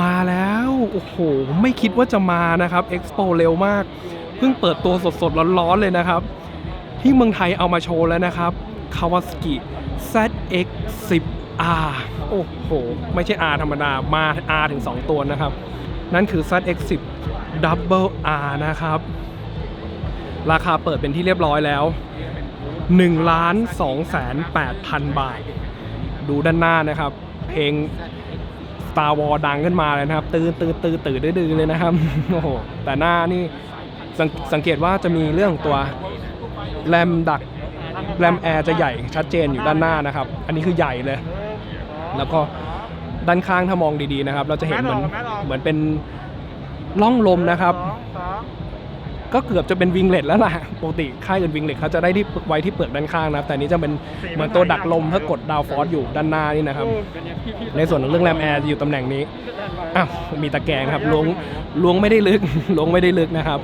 มาแล้ว โอ้โห ไม่คิดว่าจะมานะครับ Expo เร็วมาก เพิ่งเปิดตัวสดๆ ร้อนๆ เลยนะครับ ที่เมืองไทยเอามาโชว์แล้วนะครับ Kawasaki ZX10R โอ้โห ไม่ใช่ R ธรรมดา มา R ถึง 2 ตัวนะครับ นั่นคือ ZX10 Double R นะครับ ราคาเปิดเป็นที่เรียบร้อยแล้ว1ล้าน2แสน8พันบาท ดูด้านหน้านะครับ เพลง Star War ดังขึ้นมาเลยนะครับ ตื่นตื่นตื่นตื่นดื้อเลยนะครับโอ้โหแต่หน้านี่สสังเกตว่าจะมีเรื่องตัวแรมดักแรมแอร์จะใหญ่ชัดเจนอยู่ด้านหน้านะครับ อันนี้คือใหญ่เลย แล้วก็ด้านข้างถ้ามองดีๆนะครับ เราจะเห็นเหมือนเหมือนเป็นล่องลมนะครับ ก็เกือบจะเป็นวิงเล็ตแล้วล่ะปกติค่ายอื่นวิงเล็ตเขาจะได้ที่ไว้ที่เปลือกด้านข้างนะครับแต่นี้จะเป็นเหมือนตัวดักลมเพื่อกดดาวฟอสอยู่ด้านหน้านี่นะครับ ในส่วนของเรื่องแรมแอร์จะอยู่ตำแหน่งนี้อ้าวมีตะแกรงครับล้วงล้วงไม่ได้ลึกล้วงไม่ได้ลึกนะครับ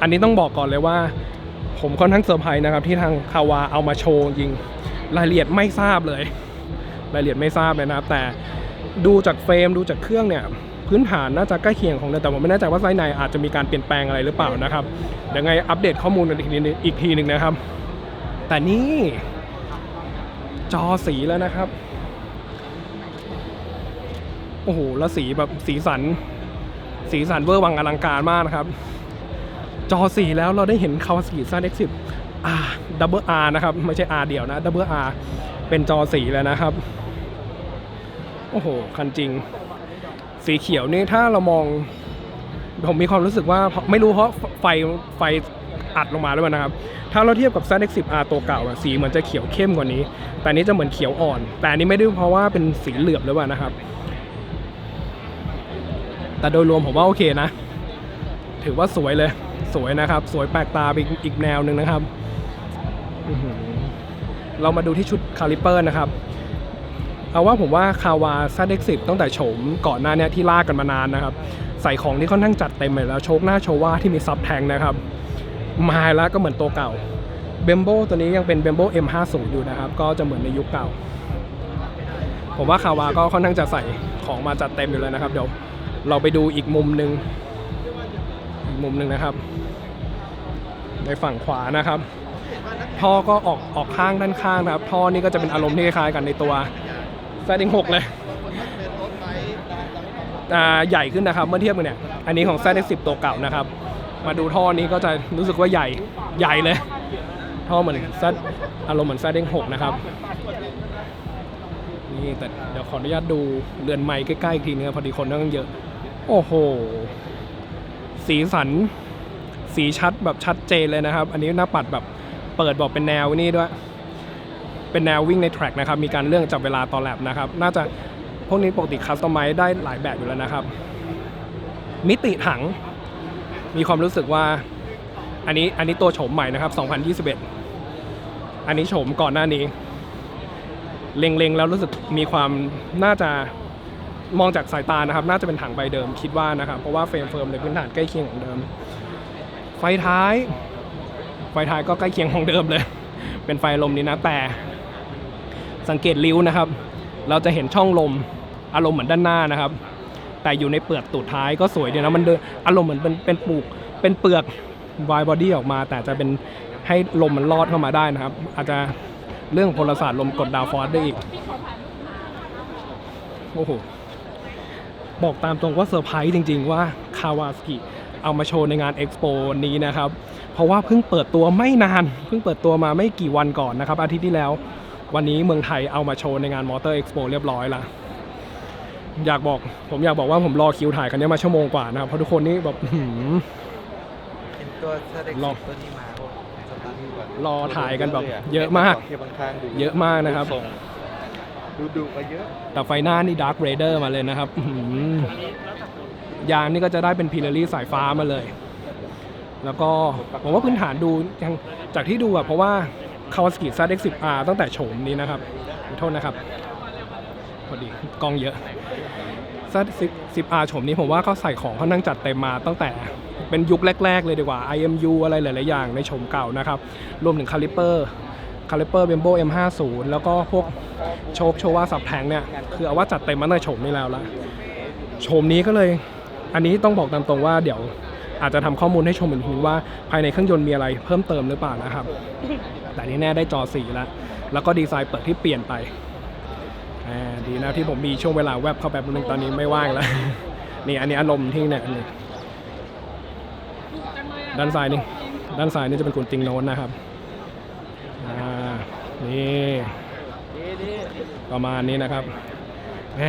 อันนี้ต้องบอกก่อนเลยว่า ผมค่อนข้างเซอร์ไพรส์นะครับ ที่ทางคาวาเอามาโชว์จริงรายละเอียดไม่ทราบเลย รายละเอียดไม่ทราบเลยนะครับ แต่ดูจากเฟรมดูจากเครื่องเนี่ย พื้นฐานน่าจะใกล้เคียงของเดิมแต่ผมไม่แน่ใจว่าไส้ในอาจจะมีการเปลี่ยนแปลงอะไรหรือเปล่านะครับเดี๋ยวไงอัปเดตข้อมูลกันอีกทีนึงอีกทีหนึ่งนะครับ แต่นี่จอสีแล้วนะครับ โอ้โหแล้วสีแบบสีสัน สีสันเวอร์วังอลังการมากนะครับ จอสีแล้วเราได้เห็น Kawasaki ZX10 R Double R นะครับ ไม่ใช่ R เดียวนะ Double R เป็นจอสีแล้วนะครับ โอ้โห คันจริง สีเขียวนี่ถ้าเรามอง ผมมีความรู้สึกว่าไม่รู้เพราะไฟไฟอัดลงมาหรือเปล่านะครับ ถ้าเราเทียบกับ ZX10R ตัวเก่าอะสีเหมือนจะเขียวเข้มกว่านี้ แต่นี้จะเหมือนเขียวอ่อน แต่อันนี้ไม่ได้เพราะว่าเป็นสีเหลือบหรือเปล่านะครับ แต่โดยรวมผมว่าโอเคนะ ถือว่าสวยเลย สวยนะครับ สวยแปลกตาอีกอีกแนวหนึ่งนะครับ เรามาดูที่ชุดคาลิเปอร์นะครับ เอาว่าผมว่าคาวาซาเด็กสิบตั้งแต่โฉมก่อนหน้าเนี้ที่ลากกันมานานนะครับ ใส่ของที่ค่อนข้างจัดเต็มเลยแล้วโชคหน้าโชว่าที่มีซับแทงนะครับ มาแล้วก็เหมือนตัวเก่าเบมโบตัวนี้ยังเป็นเบมโบ M50 อยู่นะครับ ก็จะเหมือนในยุคเก่า ผมว่าคาวาก็ค่อนข้างจะใส่ของมาจัดเต็มอยู่แล้วนะครับ เดี๋ยวเราไปดูอีกมุมหนึ่งอีกมุมหนึ่งนะครับ ในฝั่งขวานะครับ ท่อก็ออกออกข้างด้านข้างนะครับ ท่อนี่ก็จะเป็นอารมณ์ที่คล้ายกันในตัว แฟดิงหกเลยอ่าใหญ่ขึ้นนะครับเมื่อเทียบกันเนี่ย อันนี้ของ ZX10 ตัวเก่านะครับ มาดูท่อนี้ก็จะรู้สึกว่าใหญ่ใหญ่เลย ท่อเหมือนซอารมณ์เหมือน ZX6 นะครับนี่แต่เดี๋ยวขออนุญาตดูเรือนไม้ใกล้ๆอีกทีนึงครับพอดีคนนั่งเยอะ โอ้โห สีสัน สีชัดแบบชัดเจนเลยนะครับ อันนี้หน้าปัดแบบเปิดบอกเป็นแนวนี่ด้วย เป็นแนววิ่งในแทร็กนะครับ มีการเรื่องจับเวลาต่อแลบนะครับ น่าจะพวกนี้ปกติคัสตอมไมได้หลายแบบอยู่แล้วนะครับ มิติถัง มีความรู้สึกว่า อันนี้อันนี้ตัวโฉมใหม่นะครับ 2021 อันนี้โฉมก่อนหน้านี้ เล็งๆ แล้วรู้สึกมีความน่าจะมองจากสายตานะครับ น่าจะเป็นถังใบเดิมคิดว่านะครับ เพราะว่าเฟรมเฟิร์มในพื้นฐานใกล้เคียงของเดิม ไฟท้าย ไฟท้ายก็ใกล้เคียงของเดิมเลย เป็นไฟลมนี้นะแต่ สังเกตริ้วนะครับ เราจะเห็นช่องลมอารมณ์เหมือนด้านหน้านะครับ แต่อยู่ในเปลือกตูดท้ายก็สวยดีนะมันเดินอารมณ์เหมือนเป็นเป็นปลูกเป็นเปลือกวายบอดี้ออกมา แต่จะเป็นให้ลมมันลอดเข้ามาได้นะครับ อาจจะเรื่องพลศาสตร์ลมกดดาวฟอสได้อีกโอ้โหบอกตามตรงว่าเซอร์ไพรส์จริง ๆ ว่าคาวาสกิเอามาโชว์ในงานเอ็กซ์โปนี้นะครับ เพราะว่าเพิ่งเปิดตัวไม่นาน เพิ่งเปิดตัวมาไม่กี่วันก่อนนะครับ อาทิตย์ที่แล้ว วันนี้เมืองไทยเอามาโชว์ในงานมอเตอร์เอ็กซ์โปเรียบร้อยละอยากบอกผมอยากบอกว่าผมรอคิวถ่ายคันนี้มาชั่วโมงกว่านะครับเพราะทุกคนนี่แบบอื้อหือเห็นตัวเซเด็กรอตัวนี้มาโอ้สตาร์ทดีกว่ารอถ่ายกันแบบเยอะมากเทียบข้างๆดูเยอะมากนะครับส่งดูดูมาเยอะ แต่ไฟหน้านี่ดาร์ r เรเดอร์มาเลยนะครับอื้อหือยางนี่ก็จะได้เป็นพีเ r รี่สายฟ้ามาเลย แล้วก็ผมว่าพื้นฐานดูยังจากที่ดูอะเพราะว่า Kawasaki ZX10R ตั้งแต่โฉมนี้นะครับขอโทษนะครับ พอดีกล้องเยอะ ZX10R โฉมนี้ผมว่าเขาใส่ของเขานั่งจัดเต็มมาตั้งแต่เป็นยุคแรก ๆ เลยดีกว่า IMU อะไรหลาย ๆ อย่างในโฉมเก่านะครับ รวมถึงคาลิเปอร์คาลิเปอร์เบมโบ M50 แล้วก็พวกโชคโชว่าสับแทงเนี่ย คือเอาว่าจัดเต็มมาตั้งแต่โฉมนี้แล้วละโฉมนี้ก็เลย อันนี้ต้องบอกตามตรงว่าเดี๋ยว อาจจะทำข้อมูลให้ชมอีกทีว่าภายในเครื่องยนต์มีอะไรเพิ่มเติมหรือเปล่านะครับ แต่นี่แน่ได้จอสีแล้ว แล้วก็ดีไซน์เปิดที่เปลี่ยนไปดีนะที่ผมมีช่วงเวลาแวบเข้าไปแป๊บนึงตอนนี้ไม่ว่างแล้วนี่อันนี้อารมณ์ที่เนี่ยด้านซ้ายนี่ด้านซ้ายนี่จะเป็นกุญติงโน้นนะครับอ่านี่ประมาณนี้นะครับแหม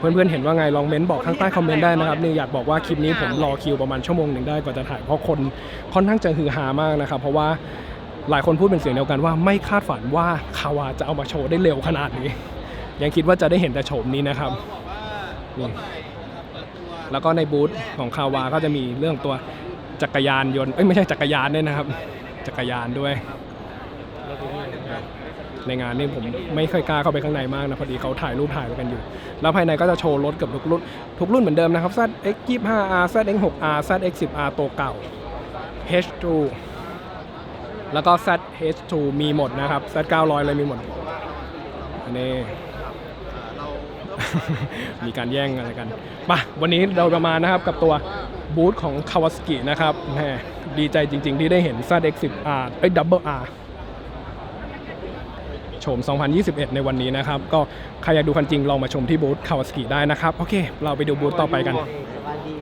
เพื่อนๆเห็นว่าไงลองเม้นบอกข้างใต้คอมเมนต์ได้นะครับนี่อยากบอกว่าคลิปนี้ผมรอคิวประมาณชั่วโมงหนึ่งได้กว่าจะถ่ายเพราะคนค่อนข้างจะฮือฮามากนะครับ เพราะว่าหลายคนพูดเป็นเสียงเดียวกันว่าไม่คาดฝันว่าคาวาจะเอามาโชว์ได้เร็วขนาดนี้ ยังคิดว่าจะได้เห็นแต่โฉมนี้นะครับแล้วก็ในบูธของคาวาก็จะมีเรื่องตัวจักรยานยนต์เอ้ยไม่ใช่จักรยานด้วยนะครับ จักรยานด้วย ในงานนี่ผมไม่เคยกล้าเข้าไปข้างในมากนะพอดีเขาถ่ายรูปถ่ายกันอยู่ แล้วภายในก็จะโชว์รถเกับทุกรุ่นทุกรุ่นเหมือนเดิมนะครับ ZX 25R ZX 6R ZX 10R ตัวเก่า H2 แล้วก็ ZH2 มีหมดนะครับ Z 900 เลยมีหมดอันนี้มีการแย่งอะไรกันมาวันนี้เราจะมาณนะครับกับตัวบูธของ Kawasaki นะครับแหมดีใจจริง ๆ ที่ได้เห็น ZX10R เอ้ย Double R โฉม 2021 ในวันนี้นะครับ ก็ใครอยากดูคันจริงลองมาชมที่บูธ Kawasaki ได้นะครับ โอเค เราไปดูบูธต่อไปกัน